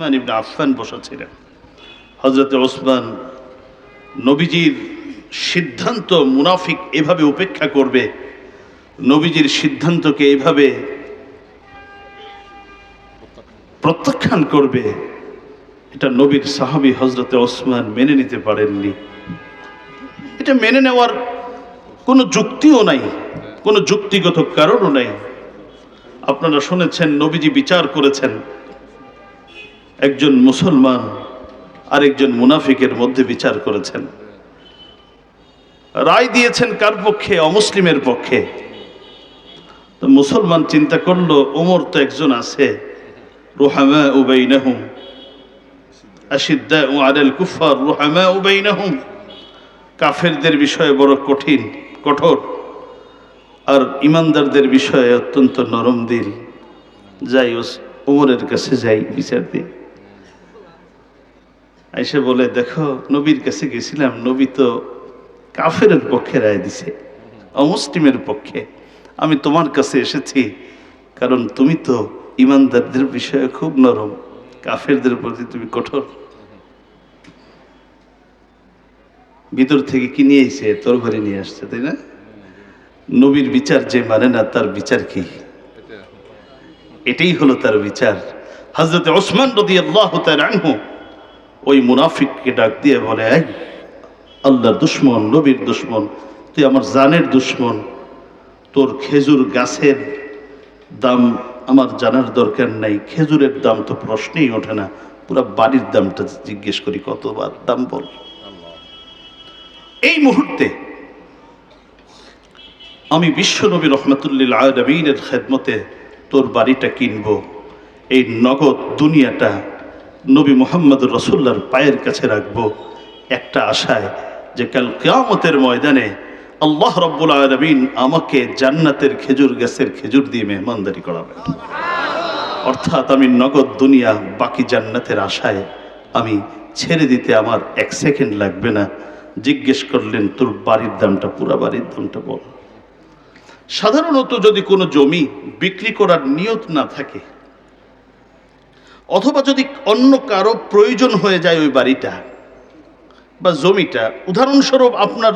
ওসমান ইবনে আফফান বসেছিলেন। হজরত ওসমান নবীজির সিদ্ধান্ত মুনাফিক এভাবে উপেক্ষা করবে, নবীজির সিদ্ধান্তকে এভাবে প্রত্যাখ্যান করবে, এটা নবীর সাহাবী হজরতে ওসমান মেনে নিতে পারেননি। এটা মেনে নেওয়ার কোনো যুক্তিও নাই, কোনো যুক্তিগত কারণও নাই। আপনারা শুনেছেন নবীজি বিচার করেছেন একজন মুসলমান আরেকজন মুনাফিকের মধ্যে বিচার করেছেন। রায় দিয়েছেন কার পক্ষে? অমুসলিমের পক্ষে। তো মুসলমান চিন্তা করল ওমর তো একজন আছে রুহামা উবাইনাহুম আশিদ্দা আলাল কুফার রুহামা উবাইনাহুম কাফেরদের বিষয়ে বড় কঠিন, কঠোর, আর ইমানদারদের বিষয়ে অত্যন্ত নরম দিল। যাই ওমরের কাছে যাই, বিচার দিই। এসে বলে, দেখো, নবীর কাছে গেছিলাম, নবী তো কাফের পক্ষে রায় দিছে, অমুসলিমের পক্ষে। আমি তোমার কাছে এসেছি, কারণ তুমি তো ইমানদারদের বিষয়ে খুব নরম, কাফেরদের প্রতি তুমি কঠোর। ভিতর থেকে কি নিয়ে এসে ঘরে নিয়ে আসছে, তাই না? নবীর বিচার যে মানে না, তার বিচার কি? এটাই হলো তার বিচার। হজরত ওসমান রদি আল্লাহ আনহু ওই মুনাফিককে ডাক দিয়ে বলে, এই, আল্লাহর দুশ্মন, নবীর দুশ্মন, তুই আমার জানের দুশ্মন, তোর খেজুর গাছের দাম আমার জানার দরকার নাই, খেজুরের দাম তো প্রশ্নেই ওঠে না, পুরো বাড়ির দামটা জিজ্ঞেস করি, কতবার দাম বল? এই মুহূর্তে আমি বিশ্বনবী রহমতুল্লিল আলমিনের খেদমতে তোর বাড়িটা কিনব, এই নগদ দুনিয়াটা নবী মোহাম্মদ রসুল্লার পায়ের কাছে রাখব একটা আশায় যে কাল কেয়ামতের ময়দানে আল্লাহ রব্বুল আলমিন আমাকে জান্নাতের খেজুর গাছের খেজুর দিয়ে মেহমানদারি করাবেন। অর্থাৎ আমি নগদ দুনিয়া, বাকি জান্নাতের আশায় আমি ছেড়ে দিতে আমার এক সেকেন্ড লাগবে না। জিজ্ঞেস করলেন, তোর বাড়ির দামটা, পুরা বাড়ির দামটা বল। সাধারণত যদি কোনো জমি বিক্রি করার নিয়ত না থাকে অথবা যদি অন্য কারও প্রয়োজন হয়ে যায় ওই বাড়িটা বা জমিটা, উদাহরণস্বরূপ আপনার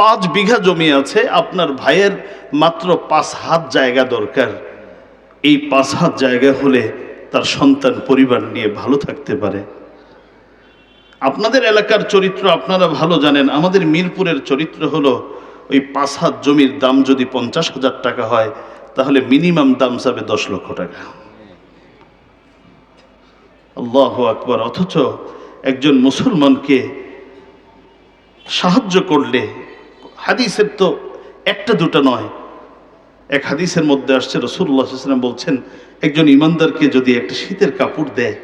পাঁচ বিঘা জমি আছে, আপনার ভাইয়ের মাত্র পাঁচ হাত জায়গা দরকার। এই পাঁচ হাত জায়গা হলে তার সন্তান, পরিবার নিয়ে ভালো থাকতে পারে। আপনাদের এলাকার চরিত্র আপনারা ভালো জানেন। আমাদের মিরপুরের চরিত্র হলো, ওই পাঁচ হাত জমির দাম যদি পঞ্চাশ হাজার টাকা হয়, তাহলে মিনিমাম দাম যাবে দশ লক্ষ টাকা। আল্লাহ আকবর। অথচ একজন মুসলমানকে সাহায্য করলে, হাদিসের তো একটা দুটো নয়। এক হাদিসের মধ্যে আসছে রসুল্লাহ ইসলাম বলছেন, একজন ইমানদারকে যদি একটা শীতের কাপড় দেয়,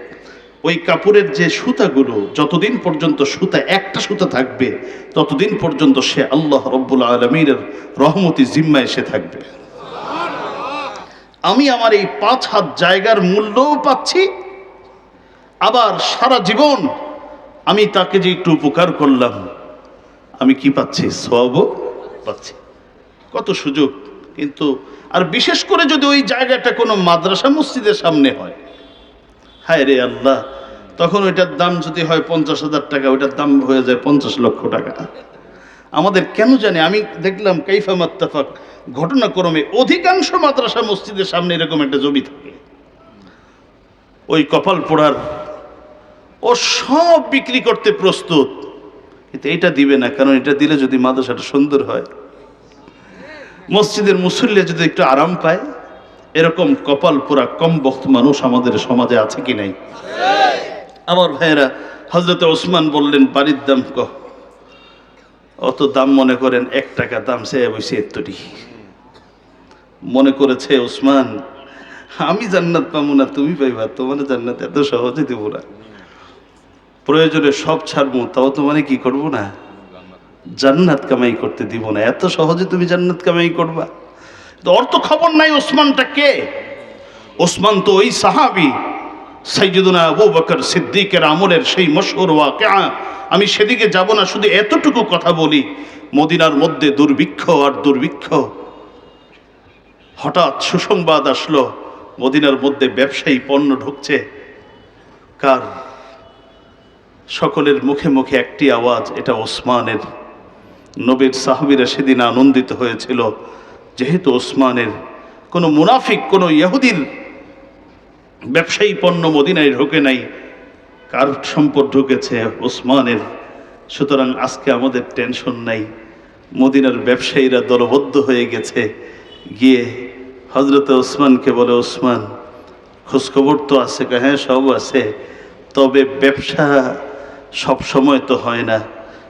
ওই কাপড়ের যে সুতাগুলো, যতদিন পর্যন্ত সুতা, একটা সুতা থাকবে, ততদিন পর্যন্ত সে আল্লাহ রব্বুল আলমীর রহমতি জিম্মায় সে থাকবে। আমি আমার এই পাঁচ হাত জায়গার মূল্যও পাচ্ছি আবার সারা জীবন আমি তাকে যে একটু উপকার করলাম, আমি কি পাচ্ছি? সবও পাচ্ছি। কত সুযোগ, কিন্তু আর বিশেষ করে যদি ওই জায়গাটা কোনো মাদ্রাসা মসজিদের সামনে হয়, হায় রে আল্লাহ, তখন ওইটার দাম যদি হয় পঞ্চাশ হাজার টাকা, ওইটার দাম হয়ে যায় পঞ্চাশ লক্ষ টাকা। আমাদের কেন জানি, আমি দেখলাম কাইফা মাত্তাফাক, ঘটনাক্রমে অধিকাংশ মাদ্রাসা মসজিদের সামনে এরকম একটা জমি থাকে। ওই কপাল পোড়ার ও সব বিক্রি করতে প্রস্তুত। কিন্তু এটা দিবে না, কারণ এটা দিলে যদি মাদ্রাসাটা সুন্দর হয়। মসজিদের মুসল্লি যদি একটু আরাম পায়, এরকম কপাল পুরা কম বক্ত মানুষ আমাদের সমাজে আছে কি নাই? আমার ভাইয়েরা হজরত ওসমান বললেন, বাড়ির দাম ক। অত দাম মনে করেন, এক টাকা দাম সে বসে এত্তটি মনে করেছে, ওসমান, আমি জান্নাত পাবো না, তুমি পাইবা, তোমার জান্নাত এত সহজে দেবো না। প্রয়োজনে সব ছাড়বো, তাও তোমার কি করব না? জান্নাত কামাই করতে দিব না, এত সহজে তুমি জান্নাত কামাই করবা? তো অর্থ খবর নাই ওসমানটা কে? ওসমান তো ওই সাহাবি সাইয়দুনা আবু বকর সিদ্দিকের আমলের সেই ওয়াকিয়া। আমি সেদিকে যাব না, শুধু এতটুকু কথা বলি, মদিনার মধ্যে দুর্ভিক্ষ আর দুর্ভিক্ষ। হঠাৎ সুসংবাদ আসলো, মদিনার মধ্যে ব্যবসায়ী পণ্য ঢুকছে। কার? সকলের মুখে মুখে একটি আওয়াজ, এটা ওসমানের। নবীর সাহাবিরা সেদিন আনন্দিত হয়েছিল, যেহেতু ওসমানের কোনো মুনাফিক, কোনো ইহুদির ব্যবসায়ী পণ্য মদিনায় ঢোকে নাই, কার সম্পদ ঢুকেছে ওসমানের। সুতরাং আজকে আমাদের টেনশন নাই, মদিনার ব্যবসায়ীরা দলবদ্ধ হয়ে গেছে, গিয়ে হজরত ওসমানকে বলে, ওসমান, খোঁজখবর তো আছে হ্যাঁ সব আছে, তবে ব্যবসা সব সময় তো হয় না।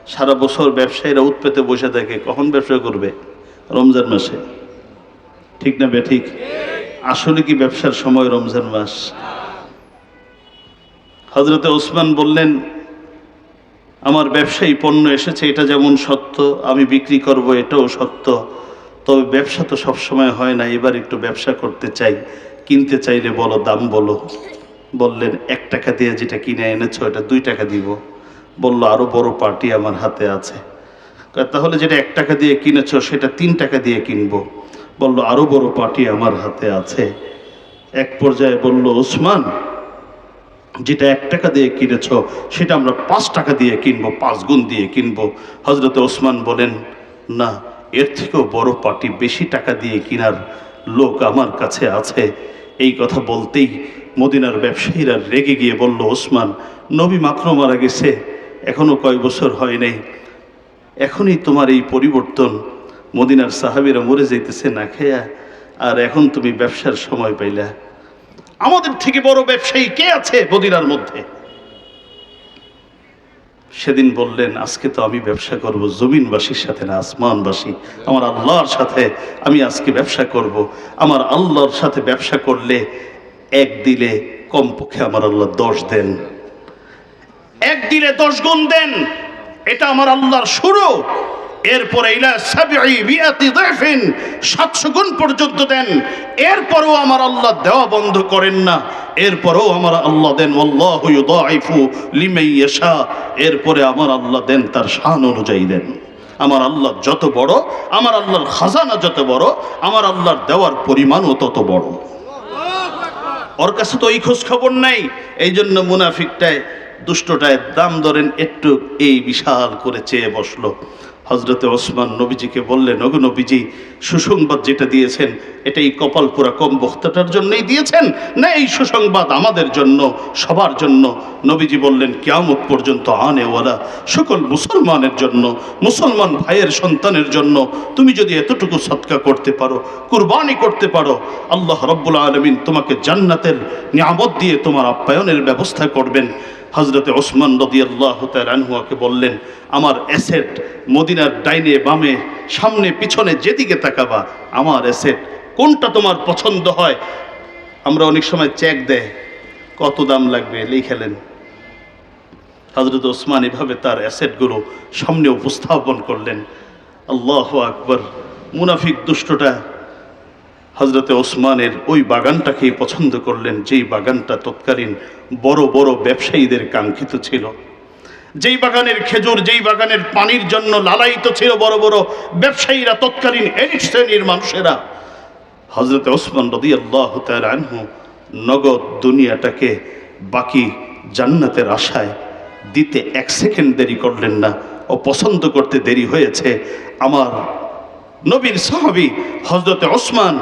সারা বছর ব্যবসায়ীরা উৎপেতে বসে থাকে, কখন ব্যবসা করবে? রমজান মাসে। ঠিক না বে, ঠিক? আসলে কি ব্যবসার সময় রমজান মাস? হজরতে ওসমান বললেন, আমার ব্যবসায়ী পণ্য এসেছে, এটা যেমন সত্য, আমি বিক্রি করব, এটাও সত্য। তবে ব্যবসা তো সবসময় হয় না, এবার একটু ব্যবসা করতে চাই। কিনতে চাইলে বলো, দাম বলো। বললেন, এক টাকা দিয়ে যেটা কিনে এনেছো, এটা দুই টাকা দিব। বলল, আরও বড় পার্টি আমার হাতে আছে। তাহলে যেটা এক টাকা দিয়ে কিনেছ, সেটা তিন টাকা দিয়ে কিনবো। বলল, আরও বড় পার্টি আমার হাতে আছে। এক পর্যায়ে বলল, ওসমান, যেটা এক টাকা দিয়ে কিনেছ, সেটা আমরা পাঁচ টাকা দিয়ে কিনবো, পাঁচ গুণ দিয়ে কিনবো। হজরত ওসমান বলেন, না, এর থেকেও বড় পার্টি বেশি টাকা দিয়ে কিনার লোক আমার কাছে আছে। এই কথা বলতেই মদিনার ব্যবসায়ীরা রেগে গিয়ে বলল, ওসমান, নবী মাত্র মারা গেছে এখনও কয় বছর হয় নাই। এখনই তোমার এই পরিবর্তন মদিনার সাহাবিরা মরে যাইতেছে না খেয়া, আর এখন তুমি ব্যবসার সময় পাইলা। আমাদের থেকে বড় ব্যবসায়ী কে আছে মদিনার মধ্যে? সেদিন বললেন, আজকে তো আমি ব্যবসা করব, জমিনবাসীর সাথে না, আসমানবাসী। আমার আল্লাহর সাথে আমি আজকে ব্যবসা করব। আমার আল্লাহর সাথে ব্যবসা করলে এক দিলে কমপক্ষে আমার আল্লাহ দশ দেন। এক দিলে দশ গুণ দেন। এটা আমার আল্লাহর শুরু। এরপরে 700 গুণ পর্যন্ত দেন। এরপরেও আমার আল্লাহ দেওয়া বন্ধ করেন না। এরপরেও আমার আল্লাহ দেন এরপরে আমার আল্লাহ দেন, তার শান অনুযায়ী দেন। আমার আল্লাহ যত বড়, আমার আল্লাহর খাজানা যত বড়, আমার আল্লাহর দেওয়ার পরিমাণও তত বড়। ওর কাছে তো এই খোঁজ খবর নাই। এই জন্য মুনাফিকটায় দুষ্টটায় দাম ধরেন একটু এই বিশাল করে চেয়ে বসল। হজরতে ওসমান নবীজিকে বললেন, ওগো নবীজি, সুসংবাদ যেটা দিয়েছেন এটা এই কপাল পোড়া কম বক্তাটার জন্যই দিয়েছেন না এই সুসংবাদ আমাদের জন্য, সবার জন্য? নবীজি বললেন, কিয়ামত পর্যন্ত আনেওয়ালা সকল মুসলমানের জন্য, মুসলমান ভাইয়ের সন্তানের জন্য। তুমি যদি এতটুকু সৎকা করতে পারো, কুরবানি করতে পারো, আল্লাহ রব্বুল আলমিন তোমাকে জান্নাতের নিয়ামত দিয়ে তোমার আপ্যায়নের ব্যবস্থা করবেন। হজরতে ওসমান রদি আল্লাহ রানহুয়াকে বললেন, আমার অ্যাসেট মদিনার ডাইনে বামে সামনে পিছনে যেদিকে তাকাবা, আমার অ্যাসেট কোনটা তোমার পছন্দ হয়? আমরা অনেক সময় চেক দেয় কত দাম লাগবে লিখেলেন হজরত ওসমান এভাবে তার অ্যাসেটগুলো সামনে উপস্থাপন করলেন। আল্লাহ আকবর, মুনাফিক দুষ্টটা হজরতে ওসমানের ওই বাগানটাকেই পছন্দ করলেন, যেই বাগানটা তৎকালীন বড় বড় ব্যবসায়ীদের কাঙ্ক্ষিত ছিল। যেই বাগানের খেজুর, যেই বাগানের পানির জন্য লালায়িত ছিল বড় বড় ব্যবসায়ীরা, তৎকালীন এলিট শ্রেণির মানুষেরা। হজরতে ওসমান রদি আল্লাহ আনহু নগদ দুনিয়াটাকে বাকি জান্নাতের আশায় দিতে এক সেকেন্ড দেরি করলেন না ও পছন্দ করতে দেরি হয়েছে। আমার নবীর সাহাবি হজরতে ওসমান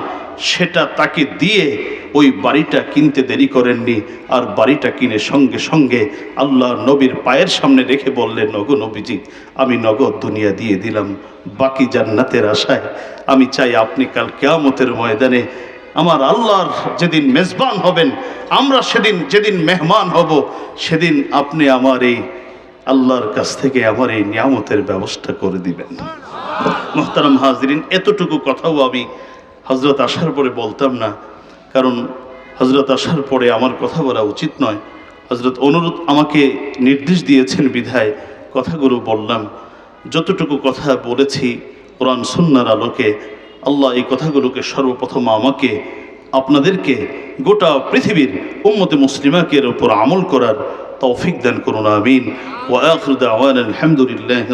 সেটা তাকে দিয়ে ওই বাড়িটা কিনতে দেরি করেননি। আর বাড়িটা কিনে সঙ্গে সঙ্গে আল্লাহ নবীর পায়ের সামনে রেখে বললেন নগ নবীজি, আমি নগদ দুনিয়া দিয়ে দিলাম। বাকি জান্নাতের আশায় আমি চাই আপনি কাল কেয়ামতের ময়দানে আমার আল্লাহর যেদিন মেজবান হবেন, আমরা সেদিন যেদিন মেহমান হব, সেদিন আপনি আমার এই আল্লাহর কাছ থেকে আমার এই নিয়ামতের ব্যবস্থা করে দিবেন। মোহতারাম হাজরিন, এতটুকু কথাও আমি হজরত আসার পরে বলতাম না, কারণ হজরত আসার পরে আমার কথা বলা উচিত নয়। হজরত অনুরোধ আমাকে নির্দেশ দিয়েছেন বিধায় কথাগুলো বললাম। যতটুকু কথা বলেছি কোরআন সুন্নার আলোকে, আল্লাহ এই কথাগুলোকে সর্বপ্রথম আমাকে, আপনাদেরকে গোটা পৃথিবীর উম্মতে মুসলিমাকের উপর আমল করার তৌফিক দান করুন, আমিন। ওয়া আখির দাওয়ানা আলহামদুলিল্লাহি